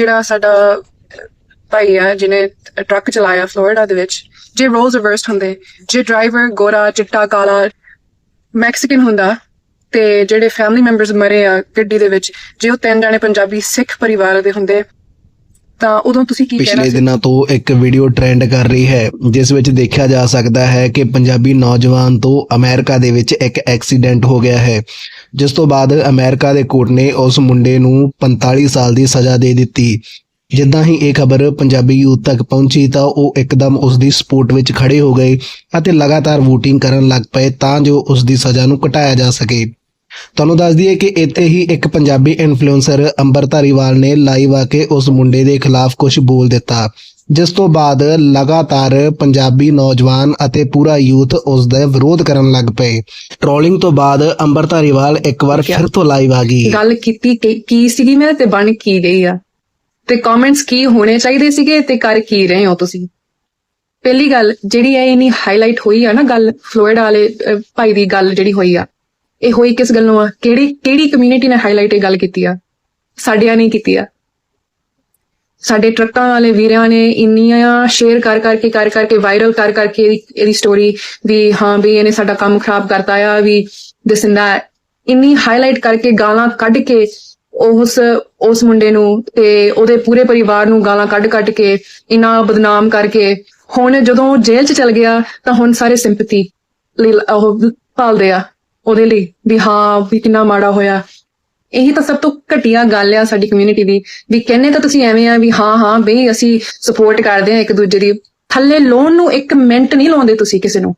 ਜਿਹੜਾ ਸਾਡਾ ਭਾਈ ਆ, ਜਿਹਨੇ ਟਰੱਕ ਚਲਾਇਆ ਫਲੋਰੀਡਾ ਦੇ ਵਿੱਚ, ਜੇ ਰੋਲਸ ਰਿਵਰਸਡ ਹੁੰਦੇ, ਜੇ ਡਰਾਈਵਰ ਗੋਰਾ, ਚਿੱਟਾ, ਕਾਲਾ, ਮੈਕਸੀਕਨ ਹੁੰਦਾ, ਤੇ ਜਿਹੜੇ ਫੈਮਿਲੀ ਮੈਂਬਰਸ ਮਰੇ ਆ ਗੱਡੀ ਦੇ ਵਿੱਚ, ਜੇ ਉਹ ਤਿੰਨ ਜਾਣੇ ਪੰਜਾਬੀ ਸਿੱਖ ਪਰਿਵਾਰ ਦੇ ਹੁੰਦੇ ਤਾਂ ਉਦੋਂ ਤੁਸੀਂ ਕੀ ਕਹਿਣਾ ਪਿਛਲੇ ਦਿਨਾਂ ਤੋਂ ਇੱਕ ਵੀਡੀਓ ਟ੍ਰੈਂਡ ਕਰ ਰਹੀ ਹੈ ਜਿਸ ਵਿੱਚ ਦੇਖਿਆ ਜਾ ਸਕਦਾ ਹੈ ਕਿ ਪੰਜਾਬੀ ਨੌਜਵਾਨ ਤੋਂ ਅਮਰੀਕਾ ਦੇ ਵਿੱਚ ਇੱਕ ਐਕਸੀਡੈਂਟ ਹੋ ਗਿਆ ਹੈ। ਜਿਸ ਤੋਂ ਬਾਅਦ ਅਮਰੀਕਾ ਦੇ ਕੋਰਟ ਨੇ ਉਸ ਮੁੰਡੇ ਨੂੰ 45 ਸਾਲ ਦੀ ਸਜ਼ਾ ਦੇ ਦਿੱਤੀ। ਜਿੱਦਾਂ ਹੀ ਇਹ ਖਬਰ ਪੰਜਾਬੀ ਯੂਥ ਤੱਕ ਪਹੁੰਚੀ ਤਾਂ ਉਹ ਇੱਕਦਮ ਉਸ ਦੀ ਸਪੋਰਟ ਵਿੱਚ ਖੜੇ ਹੋ ਗਏ ਅਤੇ ਲਗਾਤਾਰ VOTING ਕਰਨ ਲੱਗ ਪਏ ਤਾਂ ਜੋ ਉਸ ਦੀ ਸਜ਼ਾ ਨੂੰ ਘਟਾਇਆ ਜਾ ਸਕੇ। ਤੁਹਾਨੂੰ ਦੱਸ ਦਈਏ ਕਿ ਇੱਥੇ ਹੀ ਇੱਕ ਪੰਜਾਬੀ ਇਨਫਲੂਐਂਸਰ ਅੰਬਰ ਧਾਰੀਵਾਲ ਨੇ ਲਾਈਵ ਆ ਕੇ ਉਸ ਮੁੰਡੇ ਦੇ ਖਿਲਾਫ ਕੁਝ ਬੋਲ ਦਿੱਤਾ ਜਿਸ ਤੋਂ ਬਾਅਦ ਲਗਾਤਾਰ ਪੰਜਾਬੀ ਨੌਜਵਾਨ ਅਤੇ ਪੂਰਾ ਯੂਥ ਉਸ ਦਾ ਵਿਰੋਧ ਕਰਨ ਲੱਗ ਪਏ। ਟ੍ਰੋਲਿੰਗ ਤੋਂ ਬਾਅਦ ਅੰਬਰ ਧਾਰੀਵਾਲ ਇੱਕ ਵਾਰ ਫਿਰ ਤੋਂ ਲਾਈਵ ਆ ਗਈ। ਗੱਲ ਕੀਤੀ ਕਿ- ਕੀ ਸੀਗੀ ਮੈਂ ਤੇ ਬਣ ਕੀ ਗਈ ਆ? ਤੇ ਕਮੈਂਟਸ ਕੀ ਹੋਣੇ ਚਾਹੀਦੇ ਸੀਗੇ ਤੇ ਕਰ ਕੀ ਰਹੇ ਹੋ ਤੁਸੀਂ? ਪਹਿਲੀ ਗੱਲ ਜਿਹੜੀ ਹੈ ਇਨੀ ਹਾਈਲਾਈਟ ਹੋਈ ਆ ਨਾ ਗੱਲ ਫਲੋਰੀਡਾ ਵਾਲੇ ਭਾਈ ਦੀ ਗੱਲ ਜਿਹੜੀ ਹੋਈ ਆ ਇਹ ਹੋਈ ਕਿਸ ਗੱਲੋਂ ਆ? ਕਿਹੜੀ ਕਿਹੜੀ ਕਮਿਊਨਿਟੀ ਨੇ ਹਾਈਲਾਈਟ ਇਹ ਗੱਲ ਕੀਤੀ ਆ? ਸਾਡਿਆਂ ਨੇ ਕੀਤੀ ਆ। ਸਾਡੇ ਟਰੱਕਾਂ ਵਾਲੇ ਵੀਰਾਂ ਨੇ ਇੰਨੀਆਂ ਸ਼ੇਅਰ ਕਰ ਕਰਕੇ ਕਰ ਕਰਕੇ ਵਾਇਰਲ ਕਰ ਕਰਕੇ ਇਹਦੀ- ਇਹਦੀ ਸਟੋਰੀ ਵੀ ਹਾਂ ਵੀ ਇਹਨੇ ਸਾਡਾ ਕੰਮ ਖਰਾਬ ਕਰਤਾ ਆ, ਵੀ ਦਿਸ ਐਂਡ that ਇੰਨੀ ਹਾਈਲਾਈਟ ਕਰਕੇ ਗਾਲਾਂ ਕੱਢ ਕੇ ਉਸ ਉਸ ਮੁੰਡੇ ਨੂੰ ਤੇ ਉਹਦੇ ਪੂਰੇ ਪਰਿਵਾਰ ਨੂੰ ਗਾਲਾਂ ਕੱਢ ਕੱਢ ਕੇ ਇੰਨਾ ਬਦਨਾਮ ਕਰਕੇ ਹੁਣ ਜਦੋਂ ਜੇਲ੍ਹ 'ਚ ਚਲ ਗਿਆ ਤਾਂ ਹੁਣ ਸਾਰੇ ਸਿੰਪਥੀ ਲਈ ਉਹ ਭਾਲਦੇ ਆ। ਉਹਦੇ ਲਈ ਵੀ ਹਾਂ ਵੀ ਕਿੰਨਾ ਮਾੜਾ ਹੋਇਆ। ਇਹੀ ਤਾਂ ਸਭ ਤੋਂ ਘਟੀਆ ਗੱਲ ਆ ਸਾਡੀ ਕਮਿਊਨਿਟੀ ਦੀ। ਵੀ ਕਹਿੰਨੇ ਤਾਂ ਤੁਸੀਂ ਐਵੇਂ ਆ ਵੀ ਹਾਂ ਹਾਂ, ਬਈ ਅਸੀਂ ਸਪੋਰਟ ਕਰਦੇ ਆ ਇੱਕ ਦੂਜੇ ਦੀ। ਥੱਲੇ ਲੋਨ ਨੂੰ ਇੱਕ ਮਿੰਟ ਨਹੀਂ ਲਾਉਂਦੇ ਤੁਸੀਂ ਕਿਸੇ ਨੂੰ।